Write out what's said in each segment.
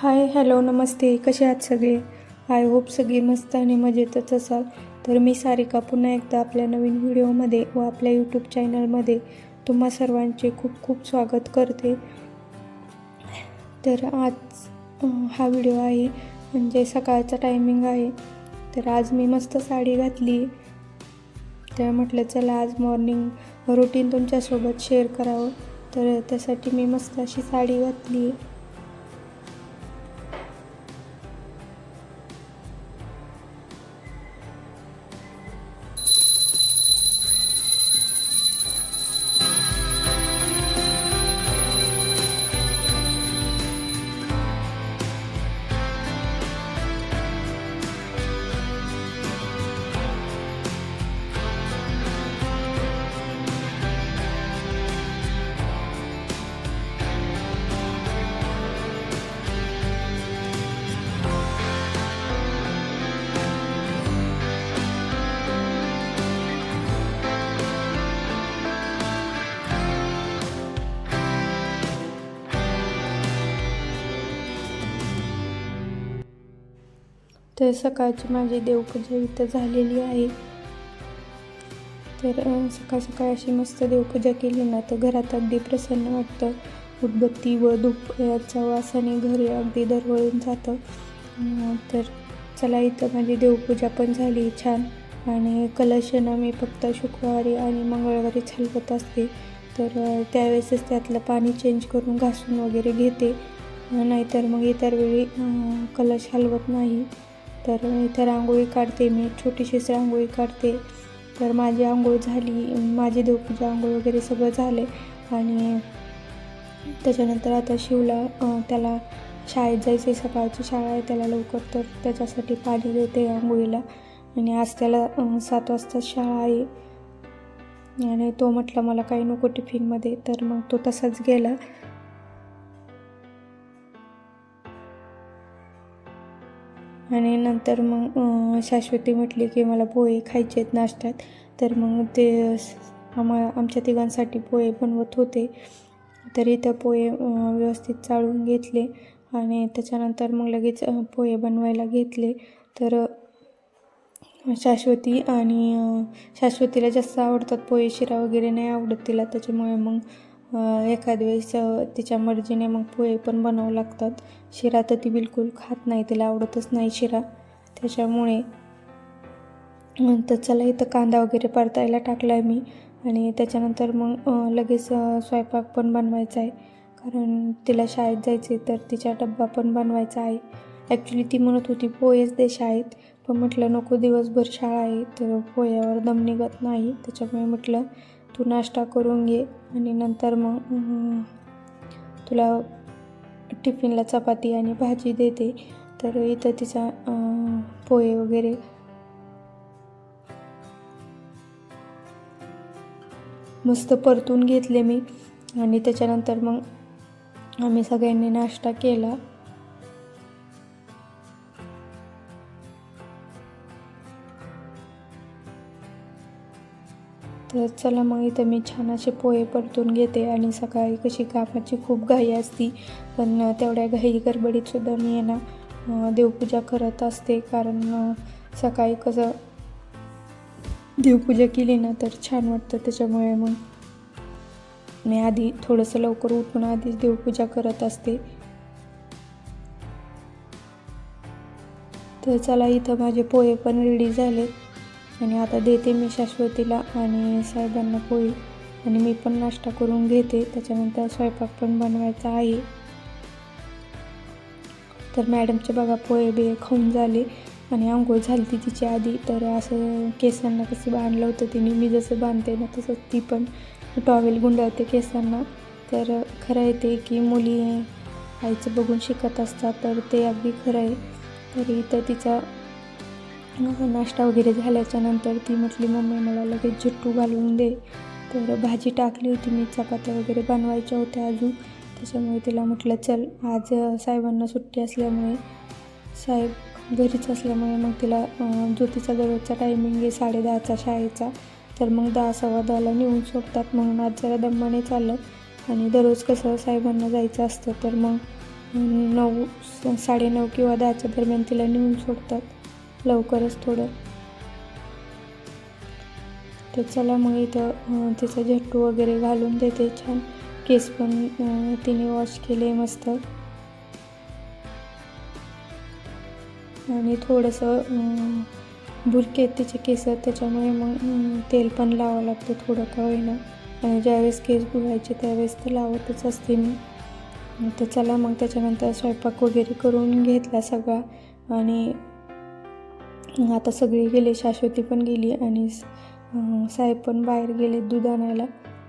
Hi hello नमस्ते. कसे आहात सगळे? आय होप सगळी मस्त आणि मजेतच असाल. तर मी सारिका पुन्हा एकदा आपल्या नवीन व्हिडिओमध्ये व आपल्या यूट्यूब चॅनलमध्ये तुम्हा सर्वांचे खूप खूप स्वागत करते. तर आज हा व्हिडिओ आहे. म्हणजे सकाळचा टायमिंग आहे. तर आज मी मस्त साडी घातली. तर म्हटलं चला आज मॉर्निंग रुटीन तुमच्यासोबत शेअर करावं. तर त्यासाठी मी मस्त अशी साडी घातली. तर सकाळची माझी देवपूजा इथं झालेली आहे. तर सकाळ सकाळ अशी मस्त देवपूजा केली ना तर घरात अगदी प्रसन्न वाटतं. उदबत्ती व धूप याचा वासाने घर अगदी दरवळून जातं. तर चला इथं माझी देवपूजा पण झाली छान. आणि कलशनं मी फक्त शुक्रवारी आणि मंगळवारीच हलवत असते. तर त्यावेळेसच त्यातलं पाणी चेंज करून घासून वगैरे घेते. नाहीतर मग इतर वेळी कलश हलवत नाही. तर इथं रांगोळी काढते मी छोटीशीच रांगोळी काढते. तर माझी आंघोळ झाली माझी देवपूजा आंघोळ वगैरे सगळं झाले आणि त्याच्यानंतर आता शिवला त्याला शाळेत जायचे सकाळची शाळा आहे त्याला लवकर तर त्याच्यासाठी पाणी देते आंघोळीला. आणि आज त्याला सात वाजता शाळा आहे. आणि तो म्हटला मला काही नको टिफिनमध्ये तर मग तो तसाच गेला. आणि नंतर मग शाश्वती म्हटली की मला पोहे खायचे आहेत नाश्त्यात. तर मग ते आम्हा आमच्या तिघांसाठी पोहे बनवत होते. तर इथं पोहे व्यवस्थित चाळून घेतले आणि त्याच्यानंतर मग लगेच पोहे बनवायला घेतले. तर शाश्वती आणि शाश्वतीला जास्त आवडतात पोहे शिरा वगैरे नाही आवडत तिला त्याच्यामुळे मग एखाद वेळेस तिच्या मर्जीने मग पोहे पण बनावं लागतात. शिरा तर ती बिलकुल खात नाही तिला आवडतच नाही शिरा. त्याच्यामुळे तर चला इथं कांदा वगैरे परतायला टाकला आहे मी. आणि त्याच्यानंतर मग लगेच स्वयंपाक पण बनवायचा आहे. कारण तिला शाळेत जायचे तर तिचा डब्बा पण बनवायचा आहे. ॲक्च्युली ती म्हणत होती पोहेच दे शाळेत पण म्हटलं नको दिवसभर शाळा आहे तर पोह्यावर दम निघत नाही. त्याच्यामुळे म्हटलं तू नाश्ता करून घे आणि नंतर मग तुला टिफिनला चपाती आणि भाजी देते. तर इथं तिचा पोहे वगैरे. मस्त परतून घेतले मी. आणि त्याच्यानंतर मग आम्ही सगळ्यांनी नाश्ता केला. तर चला मग इथं मी छान असे पोहे परतून घेते आणि सकाळी कशी कामाची खूप घाई असती पण तेवढ्या घाई गडबडीतसुद्धा मी आहे ना देवपूजा करत असते. कारण सकाळी कसं देवपूजा केली ना तर छान वाटतं. त्याच्यामुळे मग मी आधी थोडंसं लवकर उठून आधीच देवपूजा करत असते. तर चला इथं माझे पोहे पण रेडी झाले. आणि आता देते मी शाश्वतीला आणि साहेबांना पोळी. आणि मी पण नाश्ता करून घेते. त्याच्यानंतर स्वयंपाक पण बनवायचा आहे. तर मॅडमचे बघा पोहे बिळे खाऊन झाले आणि आंघोळ झाली ती तिची आधी. तर असं केसांना कसं बांधलं होतं तिने मी जसं बांधते ना तसंच ती पण टॉवेल गुंडाळते केसांना. तर खरं आहे ते की मुली आईचं बघून शिकत असतात तर ते अगदी खरं आहे. तर इथं तिचा नाश्ता वगैरे झाल्याच्यानंतर ती म्हटली मम्मी मला लगेच जिट्टू घालून दे. तर भाजी टाकली होती मी चपात्या वगैरे बनवायच्या होत्या अजून. त्याच्यामुळे तिला म्हटलं चल आज साहेबांना सुट्टी असल्यामुळे साहेब घरीच असल्यामुळे मग तिला ज्योतीचा दररोजचा टायमिंग आहे साडेदहाचा शाळेचा. तर मग दहा सव्वा दहाला नेऊन सोडतात. म्हणून आज जरा दमाने चाललं. आणि दररोज कसं साहेबांना जायचं असतं तर मग नऊ साडेनऊ किंवा दहाच्या दरम्यान तिला नेऊन सोडतात. लवकरच थोडं. तर चला मग इथं तिचं झट्टू वगैरे घालून देते छान. केस पण तिने वॉश केले मस्त. आणि थोडंसं अं, बुरके आहेत तिचे केस त्याच्यामुळे मग तेल पण लावावं लागतं थोडं का होईना. आणि ज्यावेळेस केस धुवायचे त्यावेळेस तर लावतच असते मी. तर चला मग त्याच्यानंतर स्वयंपाक वगैरे करून घेतला सगळा. आणि आता सगळे गेले शाश्वती पण गेली आणि साहेब पण बाहेर गेले दूध आणायला.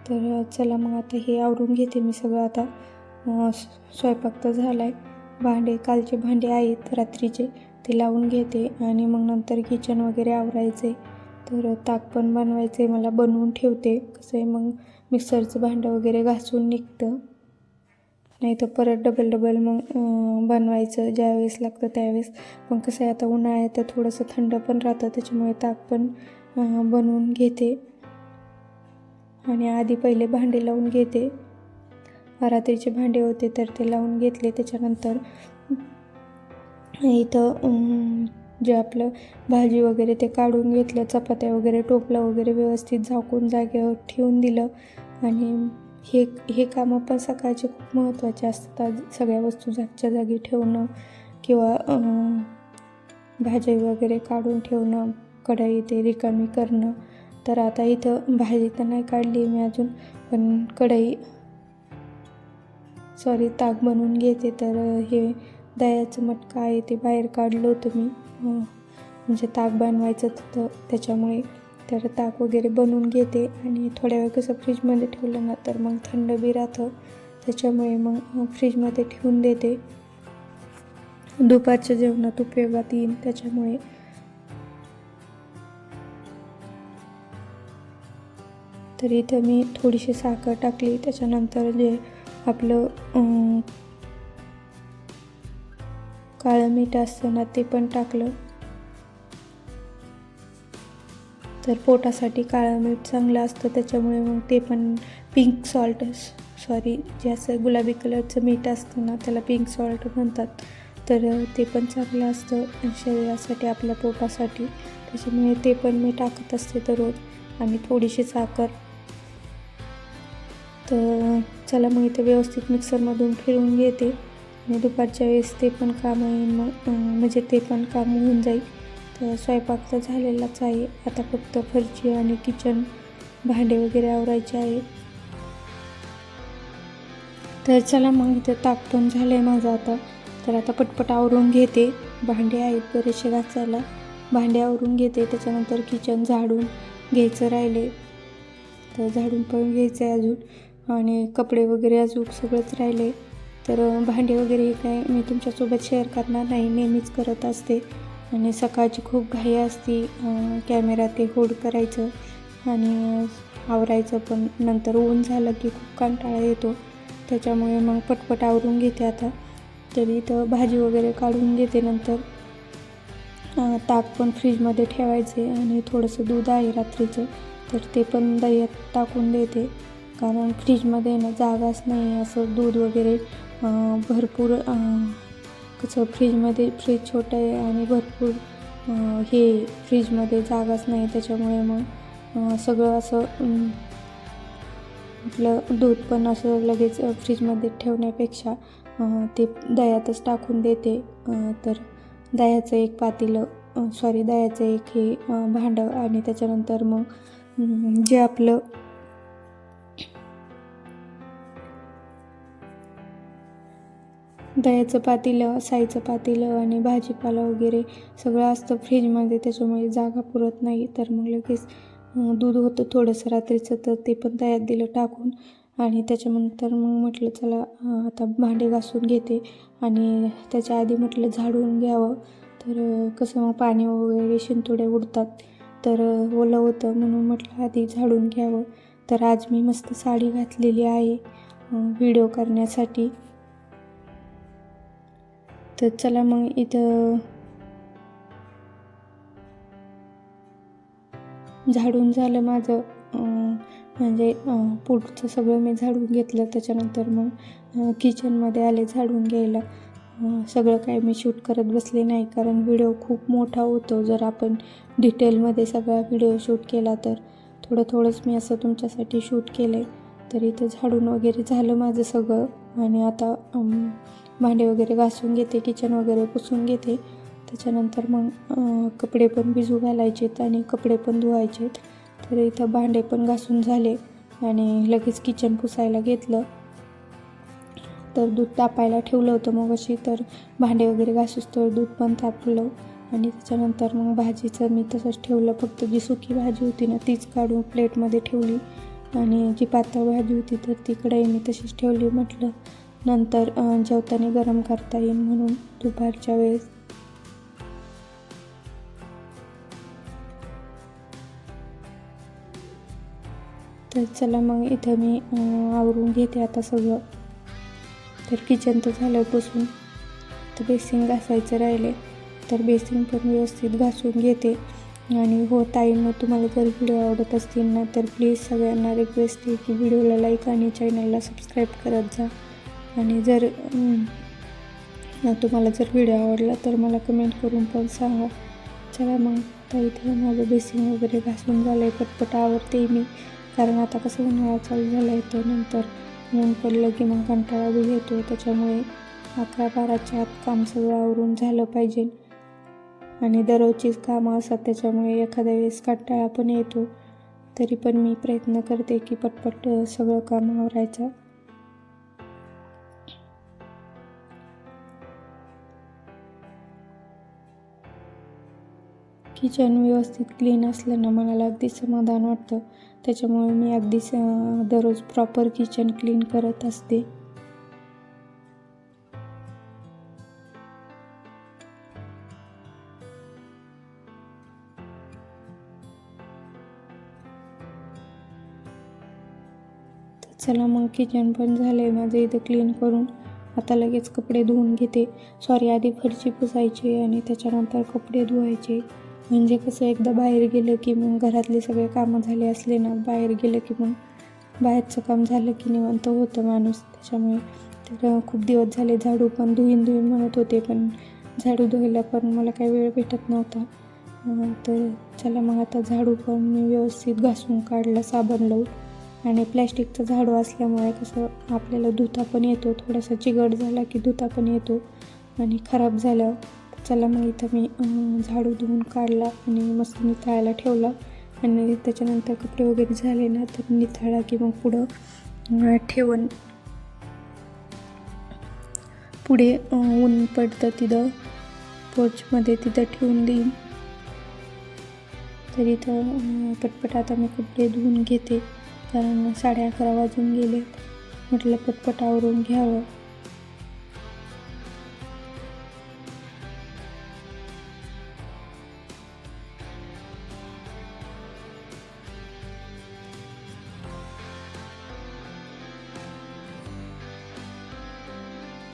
तर चला मग आता हे आवरून घेते मी सगळं आता. स्वयंपाक तर झाला आहे भांडे कालचे भांडे आहेत रात्रीचे ते लावून घेते आणि मग नंतर किचन वगैरे आवरायचे. तर ताक पण बनवायचे मला बनवून ठेवते. कसं आहे मग मिक्सरचं भांडं वगैरे घासून निघतं. नाही तर परत डबल डबल मग बनवायचं. ज्यावेळेस लागतं त्यावेळेस. पण कसं आहे आता उन्हाळ्यात तर थोडंसं थंड पण राहतं. त्याच्यामुळे ताक पण बनवून घेते. आणि आधी पहिले भांडे लावून घेते. रात्रीचे भांडे होते तर ते लावून घेतले. त्याच्यानंतर इथं जे आपलं भाजी वगैरे ते काढून घेतलं. चपात्या वगैरे टोपलं वगैरे व्यवस्थित झाकून जागेवर ठेवून दिलं. आणि हे हे कामं पण सकाळचे खूप महत्त्वाचे असतात. आज सगळ्या वस्तू जागच्या जागी ठेवणं किंवा भाजी वगैरे काढून ठेवणं कढाई ते रिकामी करणं. तर आता इथं भाजी तर नाही काढली मी अजून पण कढई सॉरी ताक बनवून घेते. तर हे दह्याचं मटका आहे ते बाहेर काढलं होतं मी. म्हणजे ताक बनवायचं तर त्याच्यामुळे तर ताक वगैरे बनवून घेते आणि थोड्या वेळ कसं फ्रीजमध्ये ठेवलं ना तर मग थंड बी राहतं. त्याच्यामुळे मग फ्रीजमध्ये ठेवून देते. दुपारच्या जेवणात उपयोगात येईल त्याच्यामुळे. तर इथं मी थोडीशी साखर टाकली. त्याच्यानंतर जे आपलं काळं मीठ असतं ना ते पण टाकलं. तर पोटासाठी काळं मीठ चांगलं असतं त्याच्यामुळे मग ते पण पिंक सॉल्ट सॉरी जे असं गुलाबी कलरचं मीठ असतं ना त्याला पिंक सॉल्ट म्हणतात. तर ते पण चांगलं असतं शरीरासाठी आपल्या पोटासाठी. त्याच्यामुळे ते पण मी टाकत असते दररोज. आणि थोडीशी साखर. तर चला मग इथे व्यवस्थित मिक्सरमधून फिरवून घेते. आणि दुपारच्या वेळेस ते पण काम येईल मग म्हणजे ते पण काम होऊन जाईल. स्वयंपाक तर झालेलाच आहे. आता फक्त फरची आणि किचन भांडे वगैरे आवरायचे आहे. तर चला मग इथं ताक पण झालं आहे माझं आता. तर आता पटपट आवरून घेते. भांडे आहेत बरेचसे घासायला. भांडे आवरून घेते. त्याच्यानंतर किचन झाडून घ्यायचं राहिले. तर झाडून पण घ्यायचं आहे अजून. आणि कपडे वगैरे अजून सगळंच राहिले. तर भांडे वगैरे हे काय मी तुमच्यासोबत शेअर करणार नाही. नेहमीच करत असते. आणि सकाळची खूप घाई असती कॅमेरा ते होल्ड करायचं आणि आवरायचं पण नंतर ऊन झालं की खूप कंटाळा येतो. त्याच्यामुळे मग पटपट आवरून घेते आता. तरी इथं भाजी वगैरे काढून घेते नंतर. ताक पण फ्रीजमध्ये ठेवायचे आणि थोडंसं दूध आहे रात्रीचं तर ते पण दह्यात टाकून देते. कारण फ्रीजमध्ये ना जागाच नाही असं दूध वगैरे भरपूर कसं फ्रीजमध्ये फ्रीज छोटं आहे आणि भरपूर हे फ्रीजमध्ये जागाच नाही त्याच्यामुळे मग सगळं असं आपलं दूध पण असं लगेच फ्रीजमध्ये ठेवण्यापेक्षा ते दह्यातच टाकून देते. तर दह्याचं एक पातेलं सॉरी दह्याचं एक हे भांडं आणि त्याच्यानंतर मग जे आपलं दह्याचं पातेलं साईचं पातेलं आणि भाजीपाला वगैरे सगळं असतं फ्रीजमध्ये त्याच्यामुळे जागा पुरत नाही. तर मग लगेच दूध होतं थोडंसं रात्रीचं तर ते पण दह्यात दिलं टाकून आणि त्याच्यानंतर मग म्हटलं चला आता भांडे घासून घेते. आणि त्याच्या आधी म्हटलं झाडून घ्यावं. तर कसं मग पाणी वगैरे शिंतोडे उडतात. तर ओलं होतं म्हणून म्हटलं आधी झाडून घ्यावं. तर आज मी मस्त साडी घातलेली आहे व्हिडिओ करण्यासाठी. तर चला मग इथं झाडून झालं माझं. म्हणजे पुढचं सगळं मी झाडून घेतलं. त्याच्यानंतर मग किचनमध्ये आले झाडून घ्यायला. सगळं काय मी शूट करत बसले नाही. कारण व्हिडिओ खूप मोठा होतो. जर आपण डिटेलमध्ये सगळा व्हिडिओ शूट केला तर थोडं थोडंच मी असं तुमच्यासाठी शूट केलं आहे तर इथं झाडून वगैरे झालं माझं सगळं. आणि आता भांडे वगैरे घासून घेते किचन वगैरे पुसून घेते. त्याच्यानंतर मग कपडे पण भिजू घालायचेत आणि कपडे पण धुवायचेत. तर इथं भांडे पण घासून झाले आणि लगेच किचन पुसायला घेतलं. तर दूध तापायला ठेवलं होतं मग अशी तर भांडे वगैरे घासूस तर दूध पण तापलं. आणि त्याच्यानंतर मग भाजीचं मी तसंच ठेवलं फक्त जी सुकी भाजी होती ना तीच काढून प्लेटमध्ये ठेवली. आणि जी पातळ भाजी होती तर ती कढई मी तशीच ठेवली म्हटलं. नंतर जेवताना गरम करता येईल म्हणून दुपारच्या वेळेस. तर चला मग इथं मी आवरून घेते आता सगळं. तर किचन तर झालं पुसून. तर बेसिंग घासायचं राहिले. तर बेसिंग पण व्यवस्थित घासून घेते. आणि हो मग तुम्हाला जर व्हिडिओ आवडत असतील ना तर प्लीज सगळ्यांना रिक्वेस्ट आहे की व्हिडिओला लाईक आणि चॅनलला सबस्क्राईब करत जा. आणि जर तुम्हाला जर व्हिडिओ आवडला तर मला कमेंट करून पण सांगा. चला मग तर इथे माझं बेसिन वगैरे घासून झालं आहे पटपट आवडते मी. कारण आता कसं उन्हाळा चालू झाला आहे तर नंतर ऊन पडलं की मग कंटाळा बी येतो. त्याच्यामुळे अकरा बाराच्या आत काम सगळं आवरून झालं पाहिजे. आणि दररोजचीच कामं असतात त्याच्यामुळे एखाद्या वेळेस कंटाळा पण येतो. तरी पण मी प्रयत्न करते की पटपट सगळं काम आवरायचं. किचन व्यवस्थित क्लीन असल्यानं मनाला अगदी समाधान वाटतं. त्याच्यामुळे मी अगदी दररोज प्रॉपर किचन क्लीन करत असते. चला मग किचन पण झालं आहे माझं इथं क्लीन करून. आता लगेच कपडे धुवून घेते. सॉरी आधी फरशी पुसायची आणि त्याच्यानंतर कपडे धुवायचे. म्हणजे कसं एकदा बाहेर गेलं की मग घरातले सगळे कामं झाले असले ना बाहेर गेलं की मग बाहेरचं काम झालं की निवांत होतं माणूस. त्याच्यामुळे तर खूप दिवस झाले झाडू पण धुईन धुईन म्हणत होते पण झाडू धुवायला पण मला काही वेळ भेटत नव्हता. तर चला मग आता झाडू पण मी व्यवस्थित घासून काढला साबण लावून. आणि प्लॅस्टिकचं झाडू असल्यामुळे कसं आपल्याला धुता पण येतो थोडासा चिगट झाला की धुता पण येतो आणि खराब झालं. चला मग इथं मी झाडू धुवून काढला आणि मस्त निथळायला ठेवला. आणि त्याच्यानंतर कपडे वगैरे झाले ना तर निथळा की मग पुढं ठेवण. ठेवून पुढे ऊन पडतं तिथं. पोर्चमध्ये तिथं ठेवून देईन. तर इथं पटपट आता मी कपडे धुवून घेते. कारण साडे अकरा वाजून गेले म्हटलं पटपट आवरून घ्यावं.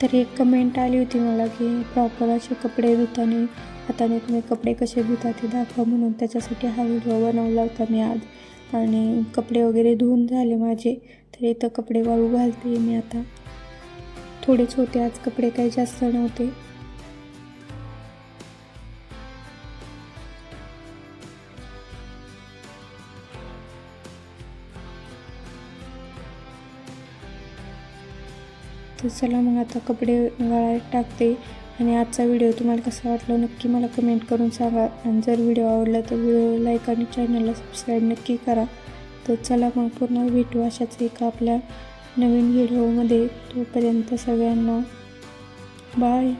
तर एक कमेंट आली होती मला की प्रॉपर असे कपडे धुताना हाताने तुम्ही कपडे कसे धुता ते दाखवा म्हणून. त्याच्यासाठी हा व्हिडिओ बनवला होता मी आज. आणि कपडे वगैरे धुवून झाले माझे तर इथं कपडे वाळू घालते मी आता. थोडेच होते आज कपडे काही जास्त नव्हते. तर चला मग आता कपडे वाळायला टाकते. आणि आजचा व्हिडिओ तुम्हाला कसा वाटला नक्की मला कमेंट करून सांगा. आणि जर व्हिडिओ आवडला तर व्हिडिओ लाईक आणि चॅनलला सबस्क्राईब नक्की करा. तर चला मग पुन्हा भेटू अशाच एका आपल्या नवीन व्हिडिओमध्ये तोपर्यंत सगळ्यांना बाय